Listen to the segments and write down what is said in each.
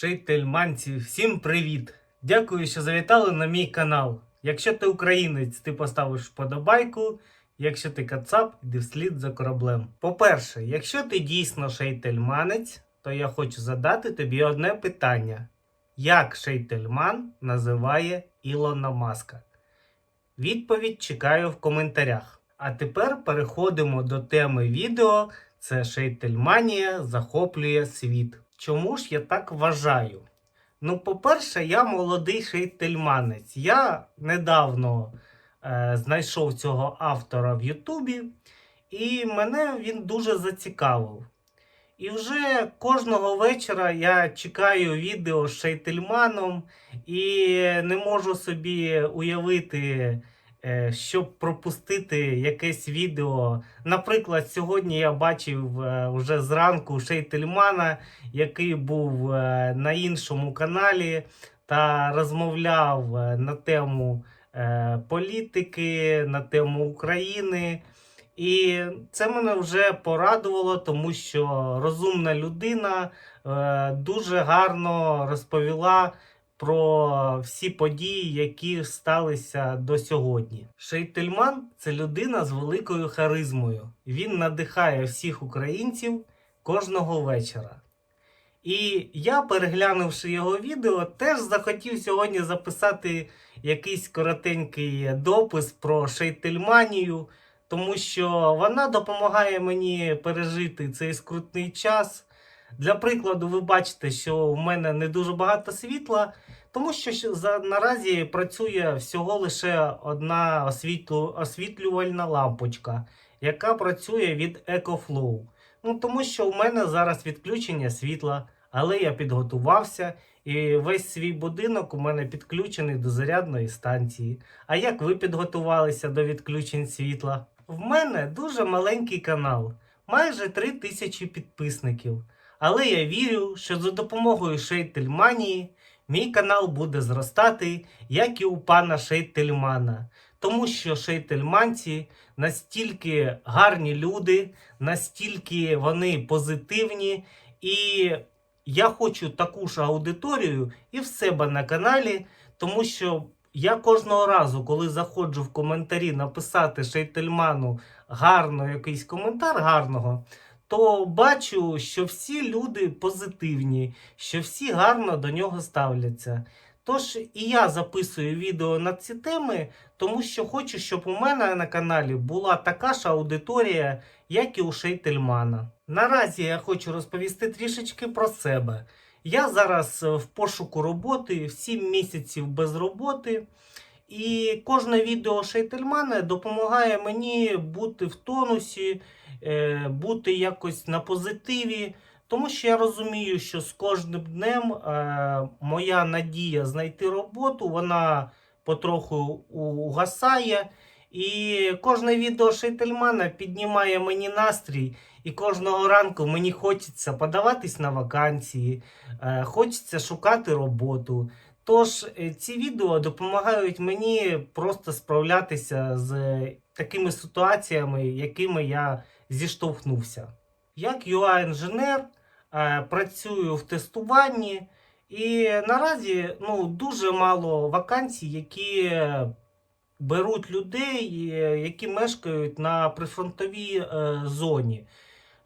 Шейтельманці, всім привіт! Дякую, що завітали на мій канал. Якщо ти українець, ти поставиш вподобайку. Якщо ти кацап, йди вслід за кораблем. По-перше, якщо ти дійсно шейтельманець, то я хочу задати тобі одне питання: як шейтельман називає Ілона Маска? Відповідь чекаю в коментарях. А тепер переходимо до теми відео. Це Шейтельманія захоплює світ. Чому ж я так вважаю? Ну, по-перше, я молодий шейтельманець. Я недавно е, знайшов цього автора в Ютубі, і мене він дуже зацікавив. І вже кожного вечора я чекаю відео з Шейтельманом і не можу собі уявити, щоб пропустити якесь відео. Наприклад, сьогодні я бачив е, вже зранку Шейтельмана, який був е, на іншому каналі та розмовляв е, на тему е, політики, на тему України. І це мене вже порадувало, тому що розумна людина е, дуже гарно розповіла про всі події, які сталися до сьогодні. Шейтельман це людина з великою харизмою. Він надихає всіх українців кожного вечора. І я, переглянувши його відео, теж захотів сьогодні записати якийсь коротенький допис про Шейтельманію, тому що вона допомагає мені пережити цей скрутний час. Для прикладу, ви бачите, що в мене не дуже багато світла, тому що за, наразі працює всього лише одна освітлю, освітлювальна лампочка, яка працює від EcoFlow. Ну, тому що в мене зараз відключення світла, але я підготувався, і весь свій будинок у мене підключений до зарядної станції. А як ви підготувалися до відключень світла? В мене дуже маленький канал, майже 3 тисячі підписників. Але я вірю, що за допомогою Шейтельманії мій канал буде зростати, як і у пана Шейтельмана. Тому що шейтельманці настільки гарні люди, настільки вони позитивні, і я хочу таку ж аудиторію і в себе на каналі, тому що я кожного разу, коли заходжу в коментарі написати Шейтельману гарно якийсь коментар гарного, то бачу, що всі люди позитивні, що всі гарно до нього ставляться. Тож і я записую відео на ці теми, тому що хочу, щоб у мене на каналі була така ж аудиторія, як і у Шейтельмана. Наразі я хочу розповісти трішечки про себе. Я зараз в пошуку роботи, 7 місяців без роботи. І кожне відео Шейтельмана допомагає мені бути в тонусі, бути якось на позитиві. Тому що я розумію, що з кожним днем е, моя надія знайти роботу, вона потроху угасає. І кожне відео Шейтельмана піднімає мені настрій, і кожного ранку мені хочеться подаватись на вакансії, е, хочеться шукати роботу. Тож е, ці відео допомагають мені просто справлятися з е, такими ситуаціями, якими я зіштовхнувся. Як UI-інженер е, працюю в тестуванні, і наразі ну, дуже мало вакансій, які беруть людей, е, які мешкають на прифронтовій е, зоні.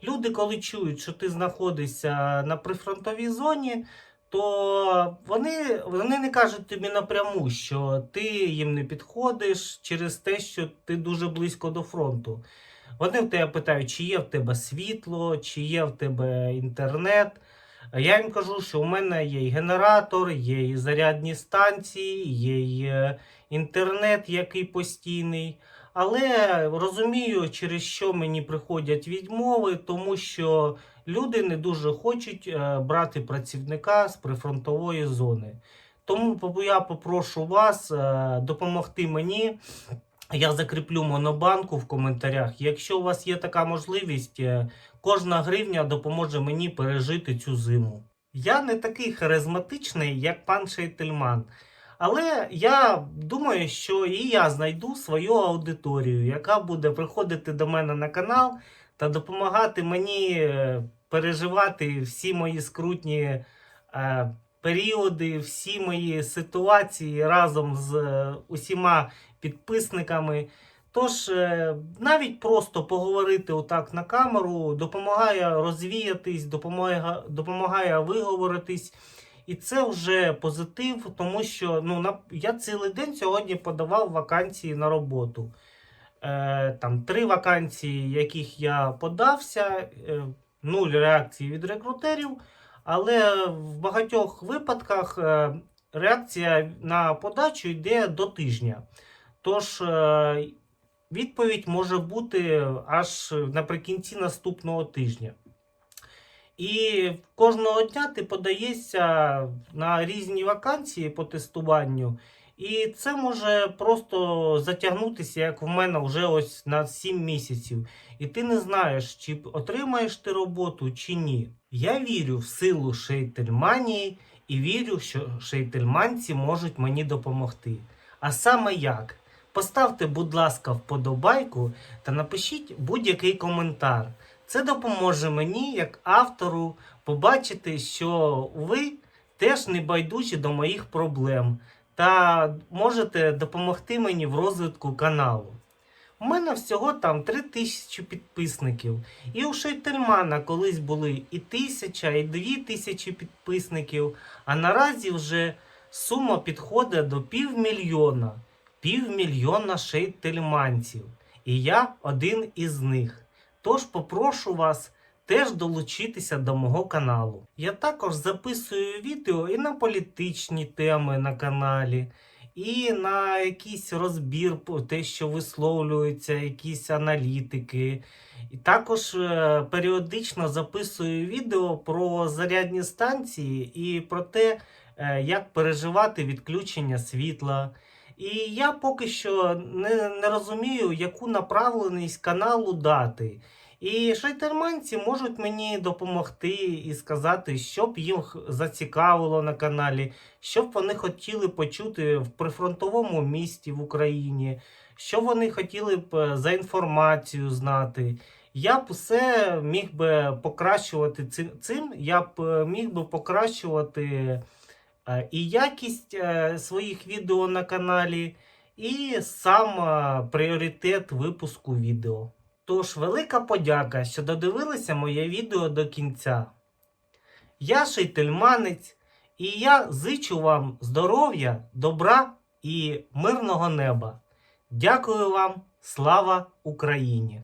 Люди, коли чують, що ти знаходишся на прифронтовій зоні, то вони, вони не кажуть тобі напряму, що ти їм не підходиш через те, що ти дуже близько до фронту. Вони в тебе питають, чи є в тебе світло, чи є в тебе інтернет. Я їм кажу, що у мене є і генератор, є і зарядні станції, є і е, інтернет, який постійний. Але розумію, через що мені приходять відмови, тому що люди не дуже хочуть е, брати працівника з прифронтової зони. Тому я попрошу вас е, допомогти мені. Я закріплю монобанку в коментарях. Якщо у вас є така можливість, е, кожна гривня допоможе мені пережити цю зиму. Я не такий харизматичний, як пан Шейтельман. Але я думаю, що і я знайду свою аудиторію, яка буде приходити до мене на канал та допомагати мені е, переживати всі мої скрутні е, періоди, всі мої ситуації разом з е, усіма підписниками. Тож, е, навіть просто поговорити отак на камеру допомагає розвіятись, допомагає, допомагає виговоритись. І це вже позитив, тому що ну, на, я цілий день сьогодні подавав вакансії на роботу. Е, там три вакансії, яких я подався, е, нуль реакції від рекрутерів. Але в багатьох випадках е, реакція на подачу йде до тижня. Тож е, відповідь може бути аж наприкінці наступного тижня. І кожного дня ти подаєшся на різні вакансії по тестуванню, і це може просто затягнутися, як в мене вже ось на 7 місяців. І ти не знаєш, чи отримаєш ти роботу, чи ні. Я вірю в силу шейтельманії і вірю, що шейтельманці можуть мені допомогти. А саме як? Поставте, будь ласка, вподобайку та напишіть будь-який коментар. Це допоможе мені, як автору, побачити, що ви теж не байдужі до моїх проблем та можете допомогти мені в розвитку каналу. У мене всього там 3000 підписників. І у Шейтельмана колись були і тисяча, і дві тисячі підписників. А наразі вже сума підходить до півмільйона. Півмільйона шейтельманців. І я один із них. Тож попрошу вас теж долучитися до мого каналу. Я також записую відео і на політичні теми на каналі, і на якийсь розбір, те, що висловлюються, якісь аналітики. І також е, періодично записую відео про зарядні станції і про те, е, як переживати відключення світла. І я поки що не, не розумію, яку направленість каналу дати. І шейтерманці можуть мені допомогти і сказати, що б їх зацікавило на каналі, що б вони хотіли почути в прифронтовому місті в Україні, що вони хотіли б е, за інформацію знати. Я б все міг би покращувати цим, я б е, міг би покращувати е, і якість своїх відео на каналі, і сам пріоритет випуску відео. Тож велика подяка, що додивилися моє відео до кінця. Я шейтельманець, і я зичу вам здоров'я, добра і мирного неба. Дякую вам, слава Україні!